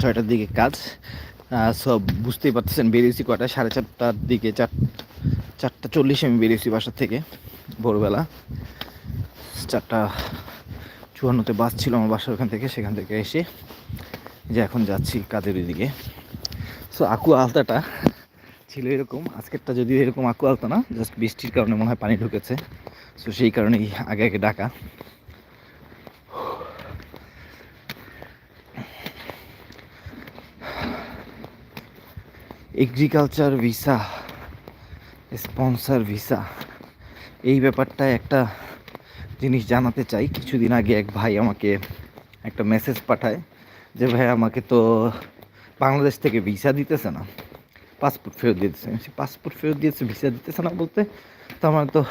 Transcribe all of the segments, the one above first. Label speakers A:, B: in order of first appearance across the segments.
A: ছয়টার দিকে কাজ। সব বুঝতেই পারতেছেন, বেরিয়েছি কয়টা? সাড়ে চারটার দিকে, চার, চারটা চল্লিশে আমি বেরিয়েছি বাসার থেকে, ভোরবেলা। চারটা চুয়ান্নতে বাস ছিল আমার বাসার ওখান থেকে, সেখান থেকে এসে যে এখন যাচ্ছি কাজের দিকে সো আকু আলতাটা ছিল এরকম, আজকেরটা যদিও এরকম আকু আলতা না জাস্ট বৃষ্টির কারণে মনে হয় পানি ঢুকেছে। সো সেই কারণেই আগে আগে ডাকা। Agriculture visa, sponsor visa. এই ব্যাপারটা একটা জিনিস জানাতে চাই। কিছুদিন আগে এক ভাই আমাকে একটা মেসেজ পাঠায় যে, ভাই, আমাকে তো বাংলাদেশ থেকে ভিসা দিতেছে না। পাসপোর্ট ফেরত দিতেছে। পাসপোর্ট ফেরত দিয়েছে, ভিসা দিতেছে না বলতে? তো আমার তো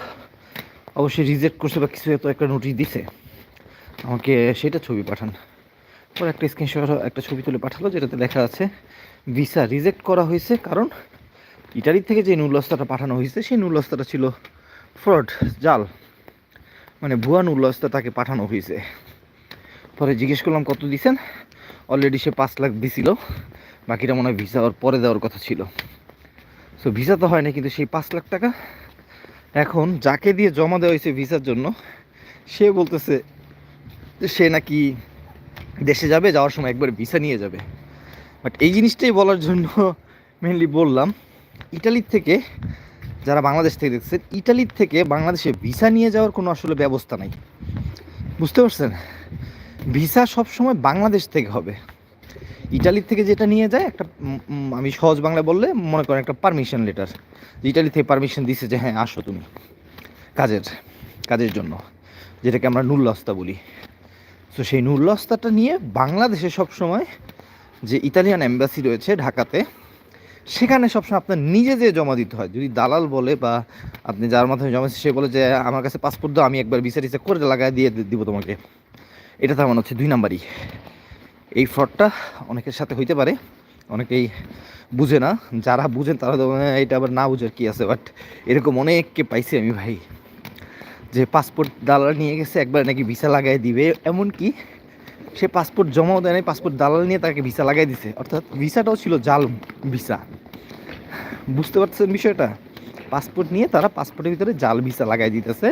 A: অবশ্যই রিজেক্ট করছে বা কিছু তো একটা নোটিশ দিছে। আমাকে সেটা ছবি পাঠান। পরে একটা স্ক্রিনশট একটা ছবি তুলে পাঠালো, যেটাতে লেখা আছে ভিসা রিজেক্ট করা হয়েছে। কারণ ইটালির থেকে যে নুলস্তাটা পাঠানো হয়েছে, সেই নুলস্তাটা ছিল ফ্রড, জাল। মানে ভুয়া নুলস্তা তাকে পাঠানো হয়েছে। পরে জিজ্ঞেস করলাম, কত দিছেন? অলরেডি সে পাঁচ লাখ দিছিল। বাকিটা মনে হয় ভিসা ওর পরে দেওয়ার কথা ছিল। সো ভিসা তো হয়নি, কিন্তু সেই পাঁচ লাখ টাকা এখন যাকে দিয়ে জমা দেওয়া হয়েছে ভিসার জন্য, সে বলতেছে যে সে নাকি দেশে যাবে, যাওয়ার সময় একবার ভিসা নিয়ে যাবে। বাট এই জিনিসটাই বলার জন্য মেনলি বললাম, ইটালির থেকে যারা বাংলাদেশ থেকে দেখছেন ইটালির থেকে বাংলাদেশে ভিসা নিয়ে যাওয়ার কোনো আসলে ব্যবস্থা নাই। বুঝতে পারছেন? ভিসা সবসময় বাংলাদেশ থেকে হবে। ইটালির থেকে যেটা নিয়ে যায়, একটা আমি সহজ বাংলায় বললে মনে করেন একটা পারমিশন লেটার ইটালি থেকে পারমিশন দিছে যে হ্যাঁ আসো তুমি কাজের কাজের জন্য। যেটাকে আমরা নুল্লস্তা বলি। তো সেই নুল্লস্তাটা নিয়ে বাংলাদেশে সবসময় যে ইতালিয়ান এম্বাসি রয়েছে ঢাকাতে, সেখানে সবসময় আপনার নিজে যে জমা দিতে হয়। যদি দালাল বলে বা আপনি যার মাধ্যমে জমা সে বলে যে, আমার কাছে পাসপোর্ট দাও, আমি একবার ভিসা টিসা করে লাগাই দিয়ে দিব তোমাকে। এটা তার মানে হচ্ছে দুই নাম্বারই। এই ফ্রডটা অনেকের সাথে হইতে পারে, অনেকেই বুঝে না। যারা বুঝেন তারা তো মানে এটা আবার না বুঝার কি আছে? বাট এরকম অনেককে পাইছি আমি, ভাই। পাসপোর্ট দালাল নিয়ে গেছে, একবার নাকি ভিসা লাগাই দিবে। এমনকি সে পাসপোর্ট জমাও দেয় নাই পাসপোর্ট দালাল নিয়ে তাকে ভিসা লাগাই দিছে। অর্থাৎ ভিসাটাও ছিল জাল ভিসা বুঝতে পারছেন বিষয়টা? পাসপোর্ট নিয়ে তারা পাসপোর্টের ভিতরে জাল ভিসা লাগাই দিতেছে।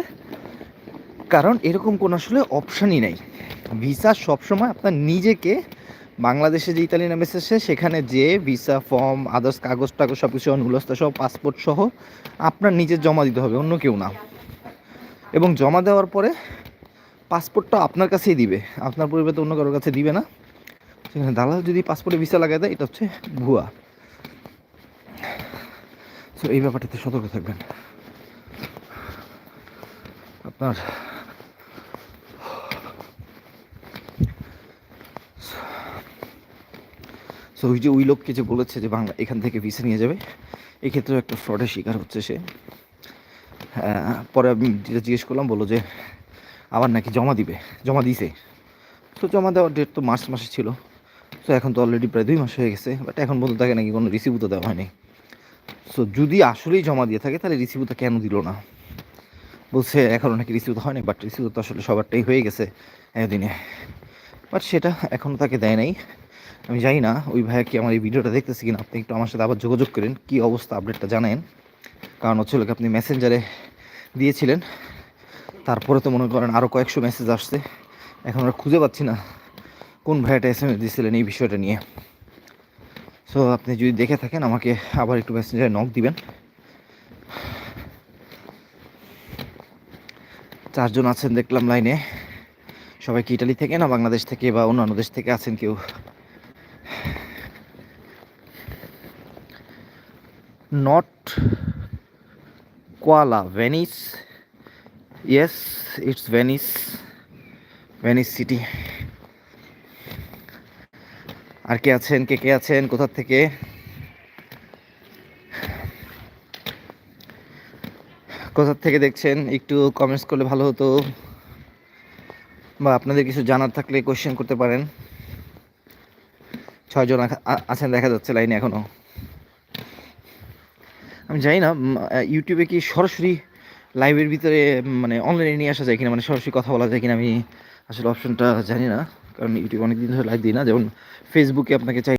A: কারণ এরকম কোনো আসলে অপশানই নাই। ভিসা সবসময় আপনার নিজেকে বাংলাদেশে যে ইতালিয়ান এম্বাসি আছে সেখানে যে ভিসা ফর্ম আদার্স কাগজ টাগজ সব কিছু নুলস্তা সহ পাসপোর্ট সহ আপনার নিজের জমা দিতে হবে, অন্য কেউ না। এবং জমা দেওয়ার পরে পাসপোর্টটা আপনার কাছেই দিবে। আপনার পরিবর্তে অন্য কারোর কাছে দিবে না। সেখানে দালাল যদি পাসপোর্টে ভিসা লাগাই দেয়, এটা হচ্ছে ভুয়া। সো এই ব্যাপারটাতে সতর্ক থাকবেন। আপনার সো ওই যে ওই লোককে যে বলেছে যে বাংলা এখান থেকে ভিসা নিয়ে যাবে, এক্ষেত্রেও একটা ফ্রডের শিকার হচ্ছে সে। পরে আমি যেটা জিজ্ঞেস করলাম, বলল যে আবার নাকি জমা দিবে, জমা দিছে। তো জমা দেওয়ার ডেট তো মার্চ মাসে ছিল। তো এখন তো অলরেডি প্রায় দুই মাস হয়ে গেছে বাট এখন পর্যন্ত তাকে নাকি কোনো রিসিভও তো দেওয়া হয়নি। সো যদি আসলেই জমা দিয়ে থাকে, তাহলে রিসিভটা কেন দিল না? বলছে এখনও নাকি রিসিভ তো হয়নি বাট রিসিভ তো আসলে সবারটাই হয়ে গেছে একদিনে বাট সেটা এখনও তাকে দেয় নাই। আমি জানি না, ওই ভাইয়া কি আমার এই ভিডিওটা দেখতেছি কিনা? আপনি একটু আমার সাথে আবার যোগাযোগ করেন, কী অবস্থা আপডেটটা জানেন? কারণ হচ্ছে লোক আপনি মেসেঞ্জারে দিয়েছিলেন, তারপরে তো মনে করেন আরও কয়েকশো মেসেজ আসছে। এখন আমরা খুঁজে পাচ্ছি না কোন ভাইয়াটা এস এম এস দিয়েছিলেন এই বিষয়টা নিয়ে। সো আপনি যদি দেখে থাকেন, আমাকে আবার একটু মেসেঞ্জারে নক দিবেন। চারজন আছেন দেখলাম লাইনে সবাই কি ইটালি থেকে না বাংলাদেশ থেকে বা অন্যান্য দেশ থেকে আছেন কেউ? Not koala Venice yes it's Venice Venice city আর কে আছেন? কে কে আছেন? কোথা থেকে? কোথা থেকে দেখছেন? একটু কমেন্টস করলে ভালো হতো। বা আপনাদের কিছু জানার থাকলে কোয়েশ্চেন করতে পারেন। ছয়জন আছেন, দেখা যাচ্ছে লাইনে এখনও। আমি জানি না ইউটিউবে কি সরাসরি লাইভের ভিতরে মানে অনলাইনে নিয়ে আসা যায় কিনা মানে সরাসরি কথা বলা যায় কিনা আমি আসলে অপশনটা জানি না, কারণ ইউটিউবে অনেক দিন ধরে লাইভ দিই না। যেমন ফেসবুকে আপনাকে চাই